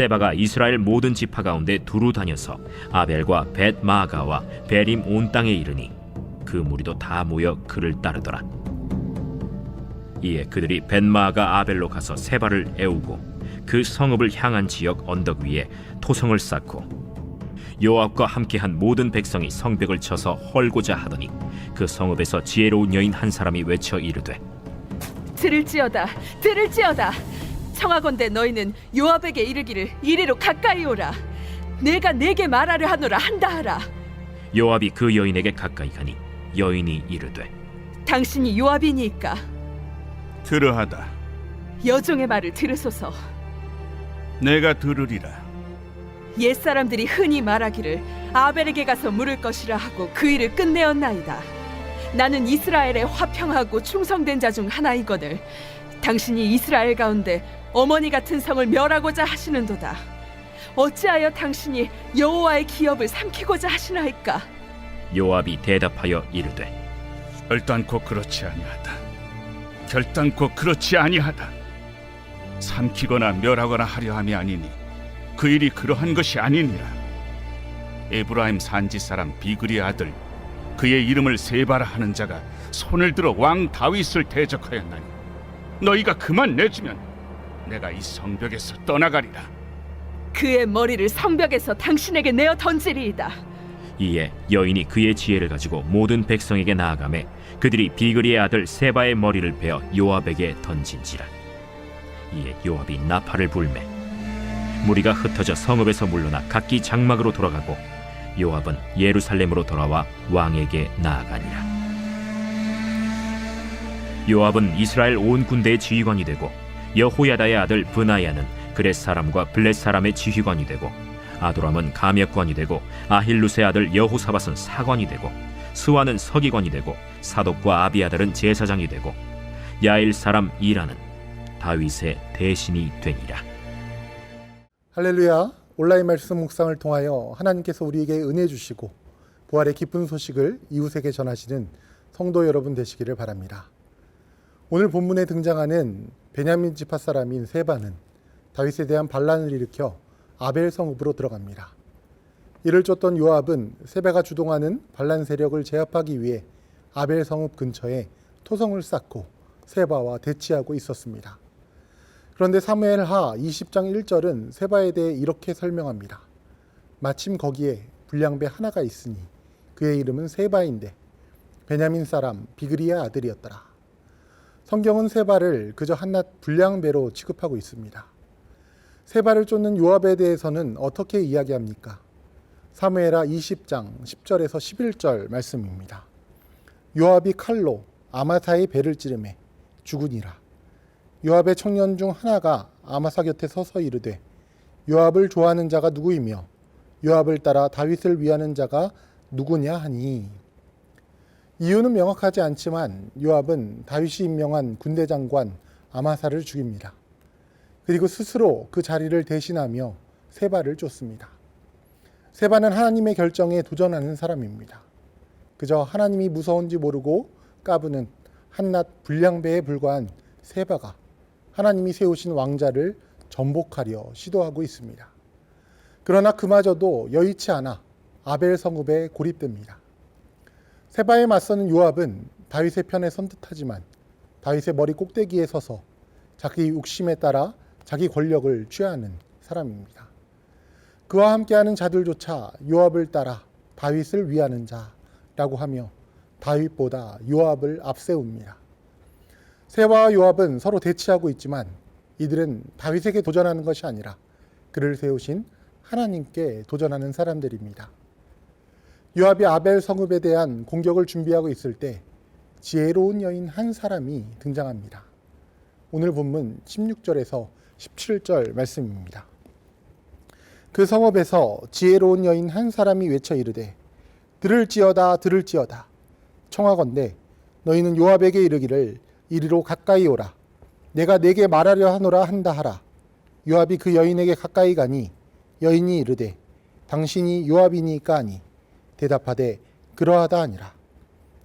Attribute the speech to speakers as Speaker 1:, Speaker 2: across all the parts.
Speaker 1: 세바가 이스라엘 모든 지파 가운데 두루 다녀서 아벨과 벳 마가와 베림 온 땅에 이르니 그 무리도 다 모여 그를 따르더라. 이에 그들이 벳 마가 아벨로 가서 세바를 애우고 그 성읍을 향한 지역 언덕 위에 토성을 쌓고 요압과 함께한 모든 백성이 성벽을 쳐서 헐고자 하더니 그 성읍에서 지혜로운 여인 한 사람이 외쳐 이르되
Speaker 2: 들을지어다 들을지어다 청하건대 너희는 요압에게 이르기를 이리로 가까이 오라. 내가 내게 말하려 하노라 한다 하라.
Speaker 1: 요압이 그 여인에게 가까이 가니 여인이 이르되
Speaker 2: 당신이 요압이니까
Speaker 3: 들으하다.
Speaker 2: 여종의 말을 들으소서.
Speaker 3: 내가 들으리라.
Speaker 2: 옛 사람들이 흔히 말하기를 아벨에게 가서 물을 것이라 하고 그 일을 끝내었나이다. 나는 이스라엘에 화평하고 충성된 자 중 하나이거늘 당신이 이스라엘 가운데 어머니 같은 성을 멸하고자 하시는도다. 어찌하여 당신이 여호와의 기업을 삼키고자 하시나이까?
Speaker 1: 요압이 대답하여 이르되
Speaker 3: 결단코 그렇지 아니하다. 결단코 그렇지 아니하다. 삼키거나 멸하거나 하려 함이 아니니 그 일이 그러한 것이 아니니라. 에브라임 산지 사람 비그리 아들 그의 이름을 세바라 하는 자가 손을 들어 왕 다윗을 대적하였나니 너희가 그만 내주면 내가 이 성벽에서 떠나가리라.
Speaker 2: 그의 머리를 성벽에서 당신에게 내어 던지리이다.
Speaker 1: 이에 여인이 그의 지혜를 가지고 모든 백성에게 나아가매 그들이 비그리의 아들 세바의 머리를 베어 요압에게 던진지라. 이에 요압이 나팔을 불매 무리가 흩어져 성읍에서 물러나 각기 장막으로 돌아가고 요압은 예루살렘으로 돌아와 왕에게 나아가니라 요압은 이스라엘 온 군대의 지휘관이 되고 여호야다의 아들 브나야는 그렛 사람과 블렛 사람의 지휘관이 되고 아도람은 감역관이 되고 아힐루스의 아들 여호사밧은 사관이 되고 스와는 서기관이 되고 사독과 아비아달은 제사장이 되고 야일 사람 이라는 다윗의 대신이 되니라.
Speaker 4: 할렐루야. 온라인 말씀 묵상을 통하여 하나님께서 우리에게 은혜 주시고 부활의 기쁜 소식을 이웃에게 전하시는 성도 여러분 되시기를 바랍니다. 오늘 본문에 등장하는 베냐민 지파 사람인 세바는 다윗에 대한 반란을 일으켜 아벨 성읍으로 들어갑니다. 이를 쫓던 요압은 세바가 주동하는 반란 세력을 제압하기 위해 아벨 성읍 근처에 토성을 쌓고 세바와 대치하고 있었습니다. 그런데 사무엘 하 20장 1절은 세바에 대해 이렇게 설명합니다. 마침 거기에 불량배 하나가 있으니 그의 이름은 세바인데 베냐민 사람 비그리의 아들이었더라. 성경은 세바를 그저 한낱 불량배로 취급하고 있습니다. 세바를 쫓는 요압에 대해서는 어떻게 이야기합니까? 사무엘하 20장 10절에서 11절 말씀입니다. 요압이 칼로 아마사의 배를 찌르매 죽으니라. 요압의 청년 중 하나가 아마사 곁에 서서 이르되 요압을 좋아하는 자가 누구이며 요압을 따라 다윗을 위하는 자가 누구냐 하니 이유는 명확하지 않지만 요압은 다윗이 임명한 군대 장관 아마사를 죽입니다. 그리고 스스로 그 자리를 대신하며 세바를 쫓습니다. 세바는 하나님의 결정에 도전하는 사람입니다. 그저 하나님이 무서운지 모르고 까부는 한낱 불량배에 불과한 세바가 하나님이 세우신 왕자를 전복하려 시도하고 있습니다. 그러나 그마저도 여의치 않아 아벨 성읍에 고립됩니다. 세바에 맞서는 요압은 다윗의 편에 선 듯하지만 다윗의 머리 꼭대기에 서서 자기 욕심에 따라 자기 권력을 취하는 사람입니다. 그와 함께하는 자들조차 요압을 따라 다윗을 위하는 자라고 하며 다윗보다 요압을 앞세웁니다. 세바와 요압은 서로 대치하고 있지만 이들은 다윗에게 도전하는 것이 아니라 그를 세우신 하나님께 도전하는 사람들입니다. 요압이 아벨 성읍에 대한 공격을 준비하고 있을 때 지혜로운 여인 한 사람이 등장합니다. 오늘 본문 16절에서 17절 말씀입니다. 그 성읍에서 지혜로운 여인 한 사람이 외쳐 이르되 들을지어다 들을지어다 청하건대 너희는 요압에게 이르기를 이리로 가까이 오라 내가 내게 말하려 하노라 한다 하라 요압이 그 여인에게 가까이 가니 여인이 이르되 당신이 요압이니까 하니 대답하되 그러하다 하니라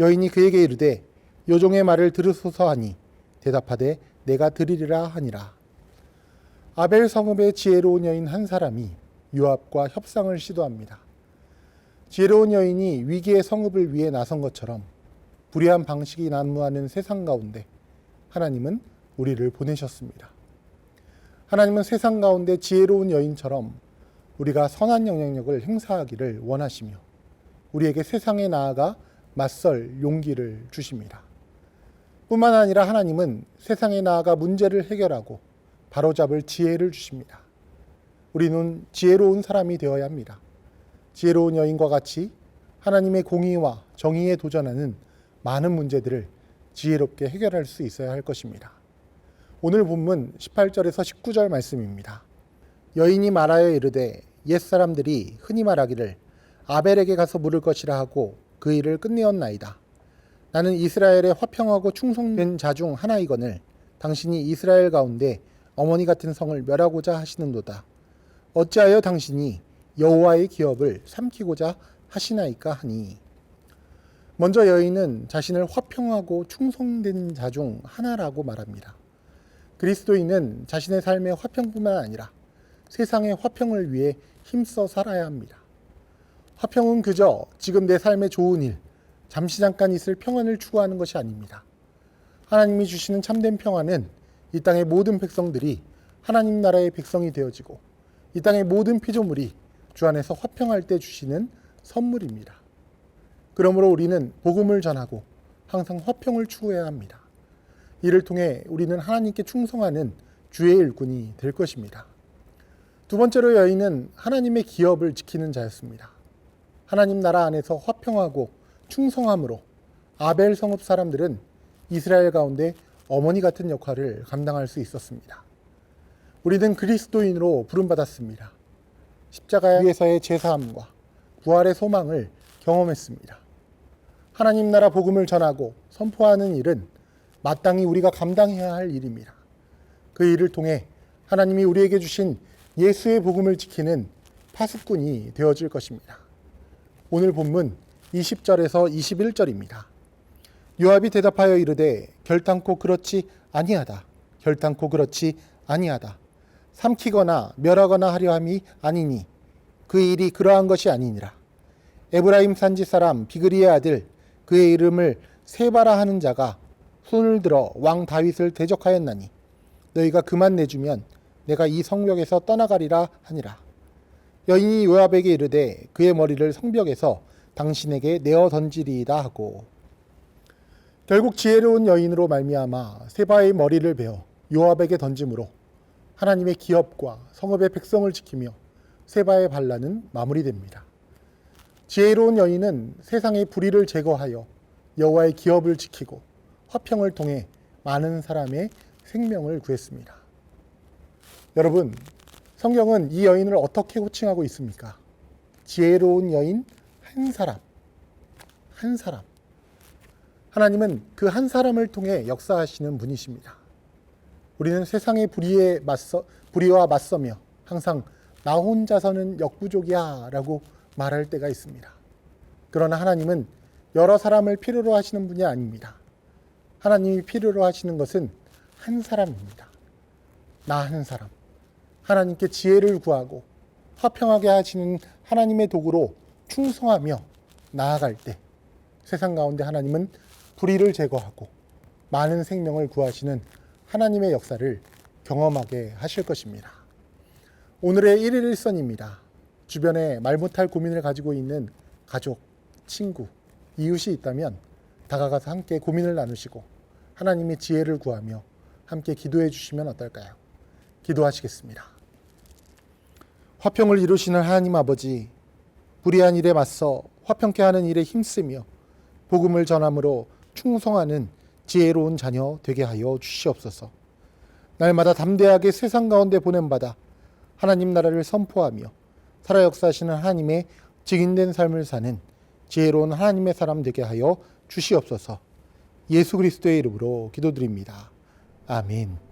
Speaker 4: 여인이 그에게 이르되 요종의 말을 들으소서 하니 대답하되 내가 들으리라 하니라 아벨 성읍의 지혜로운 여인 한 사람이 요압과 협상을 시도합니다. 지혜로운 여인이 위기의 성읍을 위해 나선 것처럼 불의한 방식이 난무하는 세상 가운데 하나님은 우리를 보내셨습니다. 하나님은 세상 가운데 지혜로운 여인처럼 우리가 선한 영향력을 행사하기를 원하시며 우리에게 세상에 나아가 맞설 용기를 주십니다. 뿐만 아니라 하나님은 세상에 나아가 문제를 해결하고 바로잡을 지혜를 주십니다. 우리는 지혜로운 사람이 되어야 합니다. 지혜로운 여인과 같이 하나님의 공의와 정의에 도전하는 많은 문제들을 지혜롭게 해결할 수 있어야 할 것입니다. 오늘 본문 18절에서 19절 말씀입니다. 여인이 말하여 이르되 옛 사람들이 흔히 말하기를 아벨에게 가서 물을 것이라 하고 그 일을 끝내었나이다. 나는 이스라엘의 화평하고 충성된 자 중 하나이거늘 당신이 이스라엘 가운데 어머니 같은 성을 멸하고자 하시는도다. 어찌하여 당신이 여호와의 기업을 삼키고자 하시나이까 하니 먼저 여인은 자신을 화평하고 충성된 자 중 하나라고 말합니다. 그리스도인은 자신의 삶의 화평뿐만 아니라 세상의 화평을 위해 힘써 살아야 합니다. 화평은 그저 지금 내 삶의 좋은 일, 잠시 잠깐 있을 평안을 추구하는 것이 아닙니다. 하나님이 주시는 참된 평안은 이 땅의 모든 백성들이 하나님 나라의 백성이 되어지고 이 땅의 모든 피조물이 주 안에서 화평할 때 주시는 선물입니다. 그러므로 우리는 복음을 전하고 항상 화평을 추구해야 합니다. 이를 통해 우리는 하나님께 충성하는 주의 일꾼이 될 것입니다. 두 번째로 여인은 하나님의 기업을 지키는 자였습니다. 하나님 나라 안에서 화평하고 충성함으로 아벨 성읍 사람들은 이스라엘 가운데 어머니 같은 역할을 감당할 수 있었습니다. 우리는 그리스도인으로 부름받았습니다. 십자가에서의 제사함과 부활의 소망을 경험했습니다. 하나님 나라 복음을 전하고 선포하는 일은 마땅히 우리가 감당해야 할 일입니다. 그 일을 통해 하나님이 우리에게 주신 예수의 복음을 지키는 파수꾼이 되어질 것입니다. 오늘 본문 20절에서 21절입니다. 요압이 대답하여 이르되 결탄코 그렇지 아니하다. 결탄코 그렇지 아니하다. 삼키거나 멸하거나 하려 함이 아니니 그 일이 그러한 것이 아니니라. 에브라임 산지 사람 비그리의 아들 그의 이름을 세바라 하는 자가 손을 들어 왕 다윗을 대적하였나니 너희가 그만 내주면 내가 이 성벽에서 떠나가리라 하니라. 여인이 요압에게 이르되 그의 머리를 성벽에서 당신에게 내어 던지리이다 하고 결국 지혜로운 여인으로 말미암아 세바의 머리를 베어 요압에게 던짐으로 하나님의 기업과 성읍의 백성을 지키며 세바의 반란은 마무리됩니다. 지혜로운 여인은 세상의 불의를 제거하여 여호와의 기업을 지키고 화평을 통해 많은 사람의 생명을 구했습니다. 여러분, 성경은 이 여인을 어떻게 호칭하고 있습니까? 지혜로운 여인 한 사람. 한 사람. 하나님은 그 한 사람을 통해 역사하시는 분이십니다. 우리는 세상의 불의에 맞서 불의와 맞서며 항상 나 혼자서는 역부족이야 라고 말할 때가 있습니다. 그러나 하나님은 여러 사람을 필요로 하시는 분이 아닙니다. 하나님이 필요로 하시는 것은 한 사람입니다. 나 한 사람. 하나님께 지혜를 구하고 화평하게 하시는 하나님의 도구로 충성하며 나아갈 때 세상 가운데 하나님은 불의를 제거하고 많은 생명을 구하시는 하나님의 역사를 경험하게 하실 것입니다. 오늘의 1일 일선입니다. 주변에 말 못할 고민을 가지고 있는 가족, 친구, 이웃이 있다면 다가가서 함께 고민을 나누시고 하나님의 지혜를 구하며 함께 기도해 주시면 어떨까요? 기도하시겠습니다. 화평을 이루시는 하나님 아버지, 불의한 일에 맞서 화평케 하는 일에 힘쓰며 복음을 전함으로 충성하는 지혜로운 자녀 되게 하여 주시옵소서. 날마다 담대하게 세상 가운데 보냄받아 하나님 나라를 선포하며 살아 역사하시는 하나님의 증인된 삶을 사는 지혜로운 하나님의 사람 되게 하여 주시옵소서. 예수 그리스도의 이름으로 기도드립니다. 아멘.